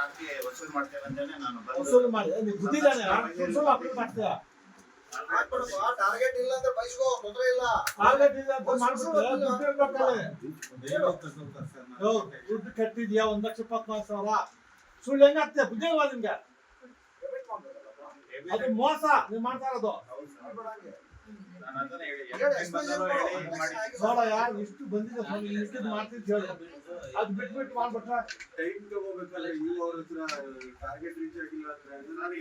ಹಾಕಿ ವಸೂಲ್ ಮಾಡ್ತೇವೆ ಅಂತಾನೆ ನಾನು ಬಂದು- ವಸೂಲು ಮಾಡಿ ನೀವು ಬುದ್ಧಿದಾನೆ ಸುಳ್ಳು ಸುಳ್ಳು ಅಪ್ಲೋಡ್ ಮಾಡ್ತೀಯ? ಟಾರ್ಗೆಟ್ ಇಲ್ಲ ಅಂದ್ರೆ ಬೈಸ್ಕೋ ತೊಂದ್ರೆ ಇಲ್ಲ. ಟಾರ್ಗೆಟ್ ಇಲ್ಲ ಅಂತ ದುಡ್ಡು ಕಟ್ಟಿದ್ಯಾ? ಒಂದ್ ಲಕ್ಷ ಇಪ್ಪತ್ನಾಲ್ಕು ಸಾವಿರ. ಸುಳ್ಳು ಹೆಂಗ ಆಗ್ತದೆ ಬುದ್ಧಿ ಇಲ್ವಾ ನಿಮ್ಗೆ ಅದು ಮೋಸ ನೀವ್ ಮಾಡ್ತಾ ಇರೋದು. ನೋಡಯ್ಯ ಇಷ್ಟು ಬಂದಿದೆ ಸ್ವಾಮಿ ಇಷ್ಟಿದ್ ಮಾಡ್ತಿದ್ ಹೇಳಿ. ಅದ್ ಬಿಟ್ಬಿಟ್ಟು ಮಾಡ್ಬಿಟ್ರ. ಟೈಮ್ ತಗೋಬೇಕಲ್ಲ ನೀವು ಅವ್ರ ಹತ್ರ ಟಾರ್ಗೆಟ್ ರೀಚ್ ಆಗಿಲ್ಲ ಅಂದ್ರೆ ನಾನು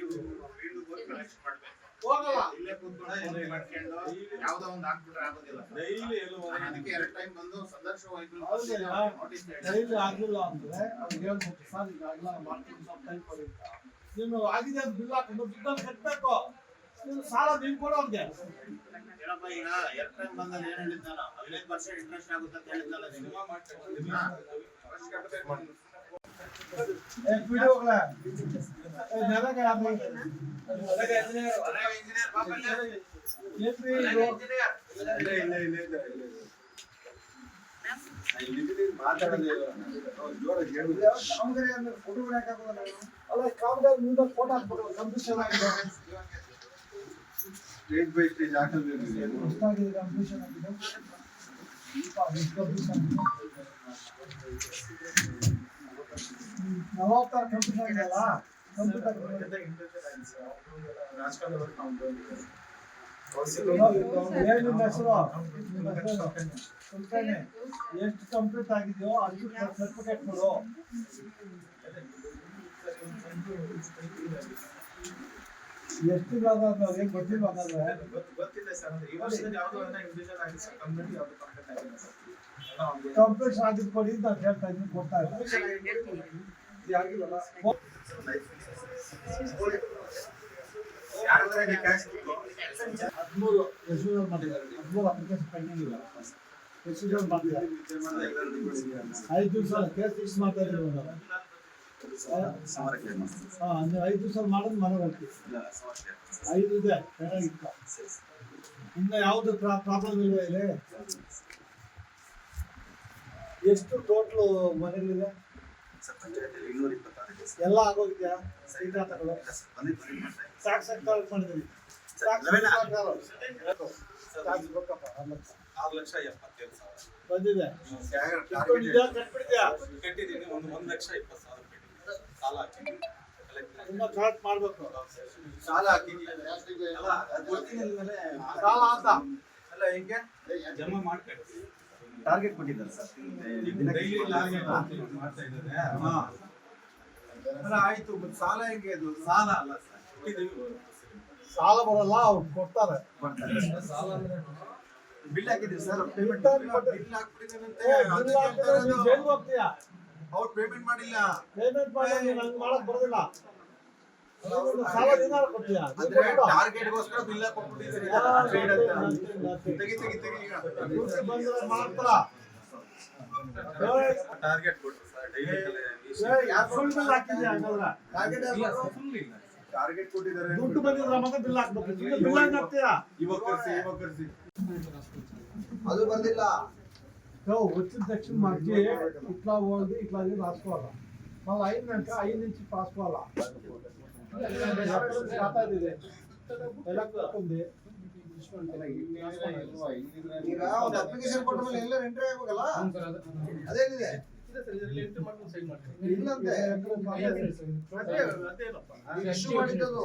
ಮಾಡ್ಬೇಕು. ಹೋಗಲ್ಲ. ಇಲ್ಲೇ ಕೂತ್ಕೊಂಡು ಮಾಡ್ಕೊಂಡು ಯಾವ್ದೋ ಒಂದು ಹಾಕ್ಬಿಟ್ರೆ ಆಗೋದಿಲ್ಲ. ಡೈಲಿ ಏನು ಅದಕ್ಕೆ ಎರಡು ಟೈಮ್ ಬಂದು ಸಂದರ್ಶ ಹೋಯ್ತು ಹೌದಲ್ಲ? ನೋಟಿಸ್ ಡೈಲಿ ಆಗಿಲ್ಲ ಅಂದ್ರೆ ಅವ್ರಿಗೆ ಹೇಳ್ಬೇಕು ಸರ್ ಈಗ ಆಗಿಲ್ಲ ಮಾಡ್ತೀನಿ ಸ್ವಲ್ಪ ಟೈಮ್ ಕೊಡಿ ನೀನು ಆಗಿದೆ ಅಂತ ಬಿಲ್ ಹಾಕೊಂಡು ದುಡ್ಡನ್ನು ಕಟ್ಟಬೇಕು ಸಾಲ ನೀನು ಕೊಡು ಅವ್ರಿಗೆ ಏನಪ್ಪ ಈಗ ಎರಡು ಟೈಮ್ ಏನ್ ಹೇಳಿದ್ ನಾನು ಹದಿನೈದು ಪರ್ಸೆಂಟ್ ಇಂಟ್ರೆಸ್ಟ್ ಆಗುತ್ತೆ ಅಂತ ನಿಮ್ಗೆ. ಫೋಟೋ ವಿಡಿಯೋಗಳ ಅಲ್ಲ ಕಾಮಗಾರಿ ಮುಂದೆ ಫೋಟೋ ಹಾಕ್ಬಿಟ್ಟು ಕಂಪ್ಯೂಟರ್ ಇಲ್ಲೇ. ಏನ್ರಿ ಮನೆ ಇದು engineer. ಇಲ್ಲ ಇಲ್ಲ ಇಲ್ಲ ಇಲ್ಲ ಇಲ್ಲ ಇಲ್ಲಿ ಮಾತಾಡೋದೇ ಇಲ್ಲ ನಾವು ಜೋರಾಗಿ ಹೇಳುದು ಕಾಮಗಾರಿ ಅಂದ್ರೆ ಫೋಟೋಗಳು ಹಾಕಾಗೋದಲ್ಲ ಅಲ್ಲ ಕಾಮಗಾರಿ ಮುಂದೆ ಫೋಟೋ ಹಾಕ್ಬಿಡು ಕಂಪ್ಯೂಷನ್ ಆಗಿದೆ ಸ್ಟೇಜ್ ಬೈ ಸ್ಟೇಜ್ ಹಾಕಲ್ರಿ ಎಷ್ಟಾಗಿದೆ ಕಂಪ್ಯೂಷನ್ ಆಗಿದೆ ನಲವತ್ತಾರು ಕಂಪ್ಯೂಷನ್ ಆಗಿದೆಯಲ್ಲ ಕಂಪ್ಯೂಟರ್ ಏನು ಹೆಸರು ಕುಲಕರ್ಣಿ. ಎಷ್ಟು ಕಂಪ್ಲೀಟ್ ಆಗಿದೆಯೋ ಅಷ್ಟು ಸರ್ಟಿಫಿಕೇಟ್ ಕೊಡು ಎಷ್ಟು ಇವಾಗ ಅವ್ರಿಗೆ ಗೊತ್ತಿಲ್ಲ ಹಾಗಾದ್ರೆ ಗೊತ್ತಿದೆ ಸರ್. ಅಂದ್ರೆ ಈ ವರ್ಷದಲ್ಲಿ ಯಾವ್ದು ಅಂತ ಇಂಡಿವಿಜುವಲ್ ಆಗಿ ಸರ್ ಕಂಪ್ಲೀಟ್ ಯಾವ್ದು ಕಾಂಟ್ಯಾಕ್ಟ್ ಆಗಿಲ್ಲ ಸರ್? ಎಲ್ಲ ಒಂದು ಕಂಪ್ಲೀಟ್ ಆಗಿದ್ ಕೊಡಿ ಅಂತ ಹೇಳ್ತಾ ಇದ್ದೀನಿ ಕೊಡ್ತಾ ಇಲ್ಲ. ಇದು ಆಗಿಲ್ಲಲ್ಲ ಯಾರ ಹತ್ರ ಇದೆ cash? ಹದಿಮೂರು ಯಶೋಧ ಮಾಡಿದ್ದಾರೆ. ಹದಿಮೂರು ಅಪ್ಲಿಕೇಶನ್ ಪೆಂಡಿಂಗ್ ಇಲ್ಲ ಯಶೋಧ ಮಾಡಿದ್ದಾರೆ. ಐದು ದಿವಸ ಕೇಸ್ ಫಿಕ್ಸ್ ಮಾಡ್ತಾ ಇದ್ದೀವಿ ನೀವು ಐದು ದಿವಸ ಮಾಡೋದು ಮನೆ ಹೋಗ್ತೀವಿ ಐದು ಇದೆ ಚೆನ್ನಾಗಿತ್ತು. ಇನ್ನು ಯಾವ್ದು ಪ್ರಾಬ್ಲಮ್ ಇಲ್ವಾ ಇಲ್ಲಿ? ಎಷ್ಟು ಟೋಟಲ್ ಮನೆಗಳಿದೆ? ಎಲ್ಲ ಆಗೋಗಿದ್ಯಾ? ಸರಿ ಸಾಕು ಆರು ಲಕ್ಷ ಆರು ಲಕ್ಷ ಎಪ್ಪತ್ತೇಳು ಸಾವಿರ. ಬಂದಿದೆ. ಕಟ್ಟಿದ್ದೀನಿ ಒಂದು ಒಂದು ಲಕ್ಷ ಇಪ್ಪತ್ತು ಸಾವಿರ. ಸಾಲ ಹಾಕಿದ್ದೀನಿ ತುಂಬಾ ಕರೆಕ್ಟ್ ಮಾಡ್ಬೇಕು ಸಾಲ ಅಂದ್ಮೇಲೆ ಸಾಲ ಅಂತ ಅಲ್ಲ ಹೆಂಗೆ ಜಮಾ ಮಾಡಿ ಟಾರ್ಗೆಟ್ ಕೊಟ್ಟಿದ್ದಾರೆ ಸರ್ ಮಾಡ್ತಾ ಇದ್ದಾರೆ. ಅಲ್ಲ ಆಯ್ತು ಮತ್ತೆ ಸಾಲ ಹೆಂಗೆ ಅದು ಸಾಲ ಅಲ್ಲ ಸರ್ ಸಾಲ ಬರಲ್ಲ ಅವ್ರು ಕೊಡ್ತಾರೆ ಬಿಲ್ ಹಾಕಿದ್ದೀವಿ ಸರ್ ಪೇಮೆಂಟ್ ಬಿಲ್ ಹಾಕ್ಬಿಟ್ಟು- ಬಿಲ್ ಹಾಕ್ಬಿಟ್ಟಿದ್ದಾನಂತೆ. ಜೈಲ್ಗೆ ಹೋಗ್ತೀಯಾ ಅವ್ರು ಪೇಮೆಂಟ್ ಮಾಡಿಲ್ಲ. ಪೇಮೆಂಟ್ ಮಾಡಿ ನಂಗೆ ಮಾಡಕ್ ಬರೋದಿಲ್ಲ. ಅಂದ್ರೆ ಟಾರ್ಗೆಟ್ ಗೋಸ್ಕರ Trade ಅಂತ. nothing, nothing. ತೆಗಿ ತೆಗಿ ತೆಗಿ ಈಗ. ಟಾರ್ಗೆಟ್ ಕೊಟ್ಟರು ಸರ್ ಡೈಲಿ ಟಾರ್ಗೆಟ್ ಫುಲ್ ಇಲ್ಲ ಟಾರ್ಗೆಟ್ ಕೊಟ್ಟಿದ್ದಾರೆ. ದುಡ್ಡು ಬಂದಿದ್ರೆ ಮತ್ತೆ ಬಿಲ್ ಹಾಕ್ಬೇಕು. ಬಿಲ್ ಹೆಂಗ್ ಹಾಕ್ತೀಯಾ? ಇವಾಗ ಕರ್ಸಿ ಇವಾಗ ಕರ್ಸಿ. ಅದು ಬಂದಿಲ್ಲ. యో, వచ్చిన తక్షణ మనకి ఇట్లా పోవాలి ఇట్లా అది రాసుకోవాలా మళ్ళీ అయినాక ఐదు నుంచి రాసుకోవాలా ఖాతా ఇది ఎలా ఉంది ಈಗ ಒಂದು ಅಪ್ಲಿಕೇಶನ್ ಕೊಟ್ಟ ಮೇಲೆ ಎಲ್ಲ ಎಂಟ್ರಿ ಆಗ್ಬೇಕಲ್ಲ ಅದೇನಿದೆ ಇಲ್ಲಂತೆ ಇಶ್ಯೂ ಮಾಡಿದ್ದದು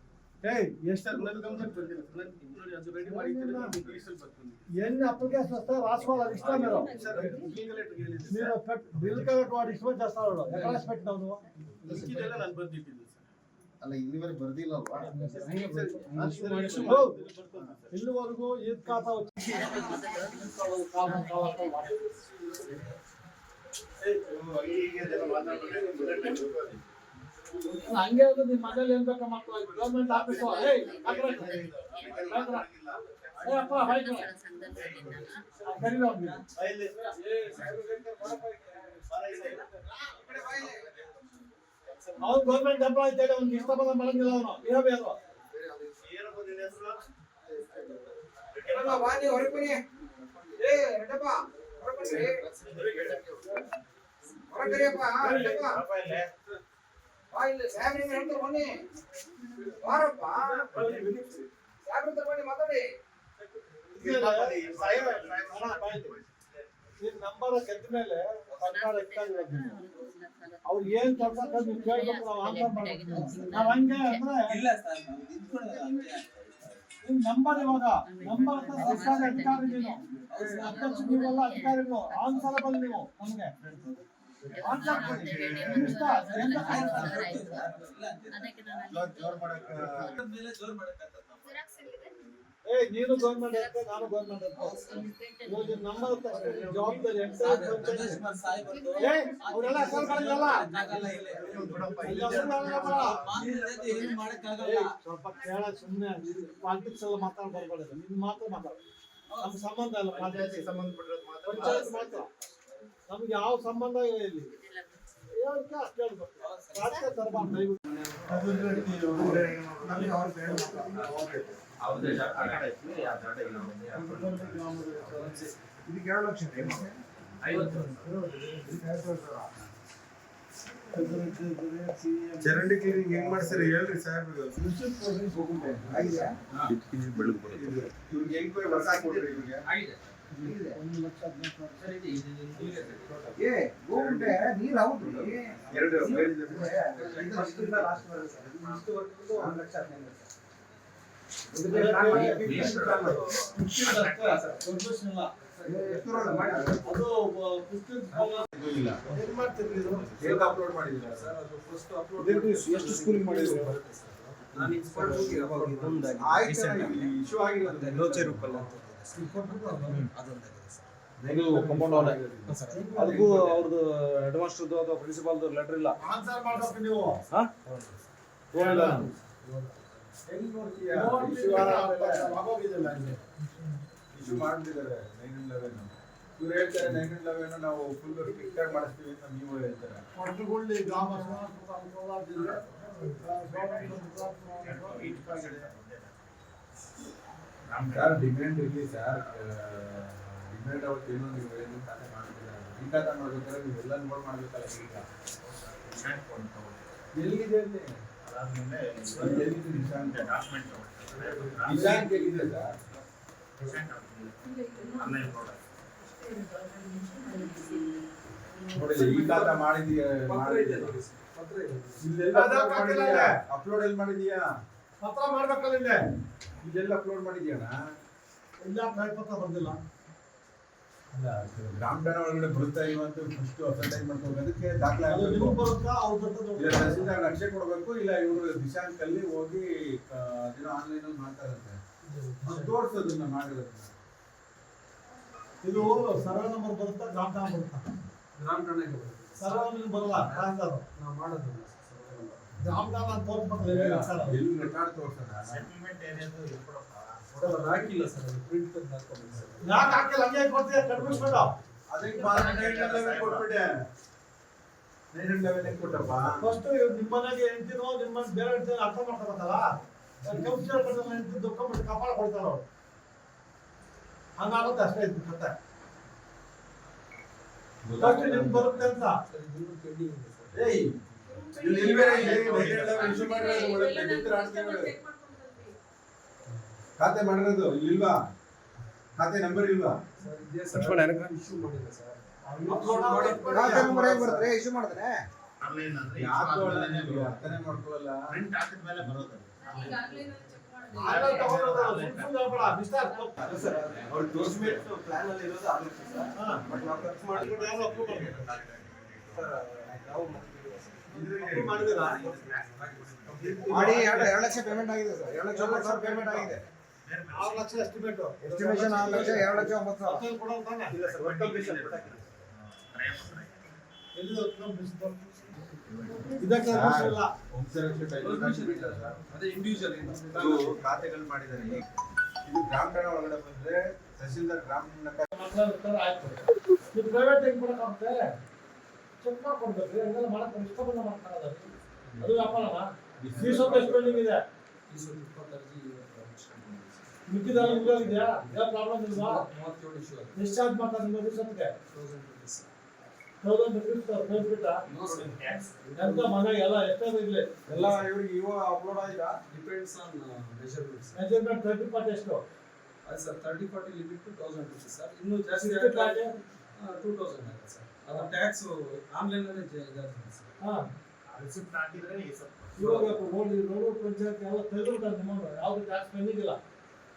ಅಂತೆ ఏయ్ ಎಷ್ಟು ಸರ್ ನನ್ನ ಗಮನಕ್ಕೆ ಬಂದಿಲ್ಲ ಸರ್ ನಾನು ನೋಡಿ ಅದು ರೆಡಿ ಮಾಡಿದ್ದೀನಿ ಇಂಗ್ಲೀಷಲ್ಲಿ ಬರ್ತೀನಿ ఎన్ని అప్లికేషన్ వస్తాయి రాసుకోవాలి ఇష్టం మీరు ಸರ್ ಲೀಗಲ್ ಲೆಟರ್ ಹೇಳಿದೆ మీరు బిల్ కలెక్ట్ వాడు ఇష్టం చేస్తాడు ఎక్కడ రాసి పెట్టినావు నువ్వు ಮಿಕ್ಕಿದೆಲ್ಲ ನಾನು ಬಂದಿಟ್ಟಿದ್ದೀನಿ ಸರ್ ಅಲ್ಲ ಇಲ್ಲಿವರೆಗೆ ಬರ್ದಿಲ್ಲಲ್ವಾ ఓ, ఇల్లువరకు ఈద్ ఖాతా వచ్చి ಹಂಗೆ ಅದು ನಿಮ್ಮ ಮನೇಲಿ ಏನ್ ಬೇಕಾ ಮಕ್ಕಳು ಗೌರ್ಮೆಂಟ್ ಆಫೀಸ್. ಅವ್ನು ಗೌರ್ಮೆಂಟ್ ಎಂಪ್ಲಾಯ್ ಅಂತೇಳಿ ಅವ್ನಿಗೆ ಇಷ್ಟ ಬಂದ ಮಾಡಂಗಿಲ್ಲ ಅವನು ಇರಬೇಕು ಬನ್ನಿ. ಏ. ಬನ್ನಿ. ಬಾರಪ್ಪ. ಸಾಹೇಬ್ರ ಬನ್ನಿ, ಮಾತಾಡಿ. ನಂಬರ್ ಗೆದ್ದ ಮೇಲೆ ಸರ್ಕಾರ ಅವ್ರು ಏನ್ ಕೆಲಸ ನೀವು ಕೇಳ್ಬೇಕು ನಾವು ಆನ್ಸರ್ ಮಾಡ್ಬೇಕು ನಾವ್ ಹಂಗೆ ಅಂದ್ರೆ ಇಲ್ಲ ನಾವು. ನಿಮ್ ನಂಬರ್ ಇವಾಗ ನಂಬರ್ ಅಧಿಕಾರಿ ನೀನು ಅಧ್ಯಕ್ಷ ನೀವೆಲ್ಲ ಅಧಿಕಾರಿಗಳು ಆನ್ಸರಬಲ್ ನೀವು ನಮ್ಗೆ ಏ ನೀನು ನಾನು ಅವರೆಲ್ಲ ಸ್ವಲ್ಪ ಕೇಳ ಸುಮ್ಮನೆ ಪಾಲಿಟಿಕ್ಸ್ ಎಲ್ಲ ಮಾತಾಡ್ ಬರ್ಬಾರ್ದು ನಿನ್ ಮಾತ್ರ ಮಾತಾಡ ಸಂಬಂಧ ಅಲ್ಲ ಸಂಬಂಧ ಸಂಬಂಧಪಟ್ಟಿರೋದು ಪಂಚಾಯತ್ ಮಾತ್ರ ನಮ್ಗೆ ಯಾವ ಸಂಬಂಧ ಇಲ್ಲ ಇಲ್ಲಿ. ಹೇಳಕ್ಕೆ ಅಷ್ಟೇ ಹೇಳ್ಬೇಕು. ರಾಜಕೀಯ ತರಬಾರ್ದು ದಯವಿಟ್ಟು. ಇದಕ್ಕೆ ಎರಡು ಲಕ್ಷ ಇದೆ. ಚರಂಡಿ ಕ್ಲೀನಿಂಗ್ ಹೆಂಗ್ ಮಾಡ್ತೀರಿ ಹೇಳ್ರಿ ಸಾಹೇಬ್ರಿಗೆ ಆಗಿದೆಯಾ? ಇವ್ರಿಗೆ ಹೆಂಗ್ ವರ್ಷ ಹಾಕ್ಬಿಡ್ರಿ ಇವ್ರಿಗೆ. ಏ, ನೀರ್ ಹೌದು. ಎರಡು ಅಪ್ಲೋಡ್ ಮಾಡಿದ್ದೀರಾ ಸರ್ ಅದು ಫಸ್ಟ್ ಅಪ್ಲೋಡ್ ಎಷ್ಟು ಸ್ಕೂಲಿಂಗ್ ಮಾಡಿದ್ರು? ನಾನು ಹೋಗಿ ಅವಾಗ ಇದೊಂದಾಗಿ ಆಯ್ತು ಇಶ್ಯೂ ಆಗಿಲ್ಲ. ಲೋಚೆ ರೂಪಲ್ಲ ಅಂತ. ಈ ಕೊಟ್ಬಿಟ್ಟು ಅದು. ಅದೊಂದಾಗಿದೆ ಸರ್ ಇದು ಕಂಪೌಂಡ್ ಅದಕ್ಕೂ ಅವ್ರದ್ದು ಹೆಡ್ ಮಾಸ್ಟರ್ದು ಅಥವಾ ಪ್ರಿನ್ಸಿಪಾಲ್ದು ಲೆಟರ್ ಇಲ್ಲ? ಆನ್ಸರ್ ಮಾಡ್ಬೇಕು ನೀವು. ಹೆಂಗ್ ನೋಡ್ತೀಯಾ ಇಶ್ಯೂ ಇಲ್ಲಿ. ಇಶ್ಯೂ ಮಾಡ್ತಿದ್ದಾರೆ ನೈನ್ ಅಂಡ್ ಲೆವೆನ್ ಇವ್ರು ಹೇಳ್ತಾರೆ ನೈನ್ ಅಂಡ್ ಲೆವೆನ್ ನಾವು ಫುಲ್ ಮಾಡಿಸ್ತೀವಿ ಅಂತ ನೀವು ಹೇಳ್ತಾರೆ? ಕೊಟ್ಟಗುಳ್ಳಿ ಗ್ರಾಮ ಆಗಿದೆ. ಸರ್ ಡಿಮ್ಯಾಂಡ್ ಇರಲಿ ಸರ್ ಡಿಮ್ಯಾಂಡ್ ಅವತ್ತು ಏನೋ ನೀವು ಏನು ಖಾತೆ ಮಾಡ್ತಿಲ್ಲ ಈಗ ಖಾತೆ ಮಾಡ್ಬೇಕಾದ್ರೆ ನೀವು ಎಲ್ಲ ನೋಡ್ ಮಾಡ್ಬೇಕಲ್ಲ ಈಗ. ಎಲ್ಲಿದೆ ಅಲ್ಲಿ ಅದಾದ್ಮೇಲೆ ಎಲ್ಲಿದೆ ನಿಶಾಂತ್ ಡಾಕ್ಯುಮೆಂಟ್. ನಿಶಾಂತ್ ಎಲ್ಲಿದೆ ಸರ್ ನೋಡ ಈ ಖಾತೆ ಮಾಡಿದೀಯ ಅಪ್ಲೋಡ್ ಎಲ್ಲಿ ಮಾಡಿದೀಯಾ ಪತ್ರ ಮಾಡ್ಬೇಕಲ್ಲ ಇಲ್ಲೇ? ಇದೆಲ್ಲ ಅಪ್ಲೋಡ್ ಮಾಡಿದ್ಯಾಣ ಎಲ್ಲ ಪ್ರಯತ್ನ ಪತ್ರ ಬಂದಿಲ್ಲ. ಅಲ್ಲ ಗ್ರಾಮ ಠಾಣೆ ಒಳಗಡೆ ಬರುತ್ತಾ ಇಲ್ವಾ ಅಂತ ಫಸ್ಟ್ ಅಸೆಂಟೈನ್ ಮಾಡ್ಬೇಕು ಅದಕ್ಕೆ ದಾಖಲೆ ತಹಸೀಲ್ದಾರ್ ನಕ್ಷೆ ಕೊಡ್ಬೇಕು ಇಲ್ಲ ಇವರು ದಿಶಾಂಕ್ ಅಲ್ಲಿ ಹೋಗಿ ಅದೇನೋ ಆನ್ಲೈನ್ ಅಲ್ಲಿ ಮಾಡ್ತಾರಂತೆ ತೋರ್ಸೋದನ್ನ ಮಾಡಿರೋದನ್ನ. ಇದು ಸರ್ವೆ ನಂಬರ್ ಬರುತ್ತಾ? ಗ್ರಾಮ ಠಾಣೆ ಬರುತ್ತಾ? ಗ್ರಾಮ ಠಾಣೆಗೆ ಬರುತ್ತೆ. ಸರ್ವೆ ನಂಬರ್ ಬರಲ್ಲ? ನಾವು ಮಾಡೋದಿಲ್ಲ. ಹಾಕಿಲ್ಲ ಸರ್ ಪ್ರಿಂಟ್ ಯಾಕೆ ಹಾಕಿಲ್ಲ ಹಂಗೆ ಕೊಡ್ತೀಯ ಕಟ್ಬಿಡ್ಸ್ಬೇಡ ಅದಕ್ಕೆ ಕೊಟ್ಬಿಟ್ಟೆ ಕೊಟ್ಟಪ್ಪ ಫಸ್ಟ್ ನಿಮ್ಮ ಮನೆಗೆ ಹೆಂಡ್ತಿನೋ ನಿಮ್ಮ ಬೇರೆ ಹೆಂಡ್ತಿನೋ ಅರ್ಥ ಮಾಡ್ಕೋಬೇಕಲ್ಲ ದುಃಖ ಬಿಟ್ಟು ಕಪಾಳ ಕೊಡ್ತಾರ ಅವ್ರು ಹಂಗಾಗುತ್ತೆ ಅಷ್ಟೇ ಇತ್ತು ಕತೆ ಫಸ್ಟ್ ನಿಮ್ಗೆ ಬರುತ್ತೆ ಅಂತ ಖಾತೆ ಮಾಡಿರೋದು ಇಲ್ವಾ ಖಾತೆ ನಂಬರ್ ಇಲ್ವಾ ಇಶ್ಯೂ ಖಾತೆ ನಂಬರ್ ಹೇಗೆ ಅರ್ಥನೇ ಮಾಡ್ಕೊಳ್ಳಲ್ಲ ಪ್ರಿಂಟ್ ಹಾಕಿದ ಮೇಲೆ ಬರೋದು ಆಮೇಲೆ ತಗೊಂಡೋದು ಸುಮ್ ಸುಮ್ನೆ ಹೇಳ್ಬೇಡ, ಮಿಸ್ಟರ್. ಅವ್ರು ತೋರಿಸ್ಬೇಕು ಪ್ಲಾನ್ ಅಲ್ಲಿ ಇರೋದು ಆಗುತ್ತೆ ಸರ್ ಬಟ್ ನಾವು ಖರ್ಚು ಮಾಡಿದ್ರೆ ಮಾಡಿ ಎರಡು ಎರಡು ಲಕ್ಷ ಪೇಮೆಂಟ್ ಆಗಿದೆ ಸರ್. ಎರಡು ಲಕ್ಷ ಒಂಬತ್ತು ಸಾವಿರ ಪೇಮೆಂಟ್ ಆಗಿದೆ. ಆರು ಲಕ್ಷ ಎಸ್ಟಿಮೇಟ್ ಎಸ್ಟಿಮೇಷನ್ ಆರು ಲಕ್ಷ ಎರಡು ಒಂಬತ್ತು ಸಾವಿರ. ಖಾತೆಗಳು ಮಾಡಿದ್ದಾರೆ. ಇದು ಗ್ರಾಮ ಠಾಣೆ ಒಳಗಡೆ ಬಂದ್ರೆ ತಹಸೀಲ್ದಾರ್ ಗ್ರಾಮ ಆಯ್ತು. ಹಂಗೆಲ್ಲ ಮಾಡಕ್ ಇಷ್ಟಪಟ್ಟು ಅದು. ವ್ಯಾಪಾರನ ಫೀಸ್ ಅಂತ ಎಷ್ಟು ಪೆಂಡಿಂಗ್ ಇದೆ ಮಿಕ್ಕಿದೆಲ್ಲ ಮುಗಿದೋಗಿದ್ಯಾ ಯಾವ ಪ್ರಾಬ್ಲಮ್ ಇಲ್ವಾ? ಡಿಸ್ಚಾರ್ಜ್ ಮಾಡ್ತಾರೆ ನಿಮ್ಮ ದಿವಸಕ್ಕೆ? Thousand rupees. ಎಂತ ಎಲ್ಲ ಎಷ್ಟಾದ್ರು ಇರ್ಲಿ. ಎಲ್ಲ ಇವ್ರಿಗೆ ಇವಾಗ ಅಪ್ಲೋಡ್ ಆಯ್ತಾ depends on measurements measurement thirty part ಎಷ್ಟು? ಅದು sir thirty forty limit to thousand rupees sir. ಇನ್ನೂ ಜಾಸ್ತಿ ಟೂ ತೌಸಂಡ್ ಆಗುತ್ತೆ ಸರ್. ಅದು ಟ್ಯಾಕ್ಸ್ ಆನ್ಲೈನಲ್ಲೇ ಅಲ್ಲಿ ಹಾ. ರಿಸಿಪ್ಟ್ ಹಾಕಿದ್ರೆ ಇವಾಗ ರೋಡ್ ರೋಡ್ ಪಂಚಾಯತ್ ಎಲ್ಲ ತೆಗೆದುಬಿಟ್ಟಾರೆ ನಿಮ್ಮ ಯಾವ್ದು ಟ್ಯಾಕ್ಸ್ ಪೆಂಡಿಂಗ್ ಇಲ್ಲ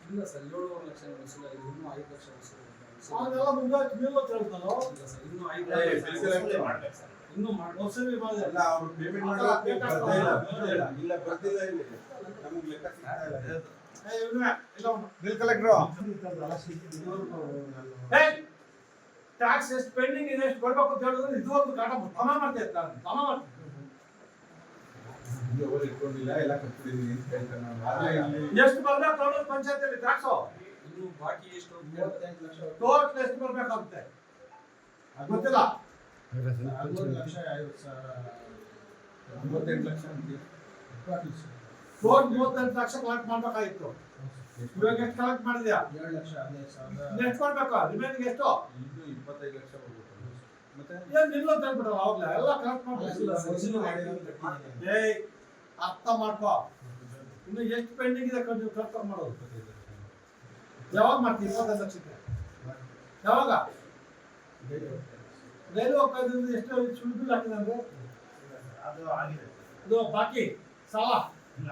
ಇಲ್ಲ ಸರ್ ಏಳುವರೆ ಲಕ್ಷ ವಸೂಲಾಗಿದೆ ಇನ್ನೂ ಐದು ಲಕ್ಷ ವಸೂಲಾಗಿದೆ ಅದೆಲ್ಲ ಮುಂದಾಯ್ತು ನೀವು ಕೇಳ್ತಾರೋ ಇಲ್ಲ ಸರ್ ಇನ್ನೂ ಐದು ಲಕ್ಷ ಇನ್ನೂ ಮಾಡಿ ವಸೂಲಿ ವಿಭಾಗ. ಎಲ್ಲ ಅವ್ರು ಪೇಮೆಂಟ್ ಬರ್ತಾ ಇಲ್ಲ ಬರ್ತಾ ಇಲ್ಲ. ಇಲ್ಲ ಬರ್ತಿಲ್ಲ ಇಲ್ಲಿ. ನಮ್ಗೆ ಲೆಕ್ಕ ಸಿಗ್ತಾ ಇಲ್ಲ. ಬಿಲ್ ಕಲೆಕ್ಟ್ರು ಟ್ಯಾಕ್ಸ್ ಎಷ್ಟು ಪೆಂಡಿಂಗ್ ಇದೆ ಎಷ್ಟು ಕೊಡ್ಬೇಕು ಅಂತ ಹೇಳಿದ್ರೆ ಇದು ಒಂದು ಕಾಟ ತಮ ಮಾಡ್ತೇವೆ ತಮ ಮಾಡ್ತಾರೆ ಇಟ್ಕೊಂಡಿಲ್ಲ ಎಲ್ಲ ಅಂತ ಹೇಳ್ತಾರೆ ಎಷ್ಟು ಬರ್ಬೇಕು ಅನ್ನೋದು ಪಂಚಾಯತಿಯಲ್ಲಿ ಟ್ಯಾಕ್ಸ್ ಇನ್ನು ಬಾಕಿ ಎಷ್ಟು ಟೋಟಲ್ ಎಷ್ಟು ಬರ್ಬೇಕಾಗುತ್ತೆ? ಅದು ಗೊತ್ತಿಲ್ಲ. ಲಕ್ಷ ಐವತ್ತು ಸಾವಿರ. ಮೂವತ್ತೆಂಟು ಲಕ್ಷ ಅಂತೀವಿ. ಟೋಟಲ್ ಮೂವತ್ತೆಂಟು ಲಕ್ಷ ಕಲೆಕ್ಟ್ ಮಾಡ್ಬೇಕಾಗಿತ್ತು. ಇವಾಗ ಎಷ್ಟು ಕಲೆಕ್ಟ್ ಮಾಡಿದ್ಯಾ? ಏಳು ಲಕ್ಷ ಹದಿನೈದು ಸಾವಿರ. ಎಷ್ಟು ಕೊಡ್ಬೇಕು ರಿಮೈನಿಂಗ್ ಎಷ್ಟು? ಇನ್ನು ಇಪ್ಪತ್ತೈದು ಲಕ್ಷ ಬರ್ಬೇಕು ಮತ್ತೆ? ಏನ್ ನಿಲ್ಲ ಅಂತ ಹೇಳ್ಬಿಟ್ರಲ್ಲ ಅವಾಗ್ಲೇ ಎಲ್ಲ ಕಲೆಕ್ಟ್ ಮಾಡ್ಬೇಕು. ಏಯ್ ಅರ್ಥ ಮಾಡ್ಕೋ. ಇನ್ನು ಎಷ್ಟು ಪೆಂಡಿಂಗ್ ಇದೆ ನೀವು ಕರೆಕ್ಟ್ ಮಾಡೋದು ಯಾವಾಗ ಮಾಡ್ತೀವಿ ಇಪ್ಪತ್ತೈದು ಲಕ್ಷಕ್ಕೆ? ಯಾವಾಗ? ರೈಲ್ವೆ ಹೋಗ್ತಾ ಎಷ್ಟು ಬಿಲ್ ಹಾಕಿದೆ ಅಂದ್ರೆ? ಅದು ಆಗಿದೆ. ಇದು ಬಾಕಿ ಸಾಲ? ಇಲ್ಲ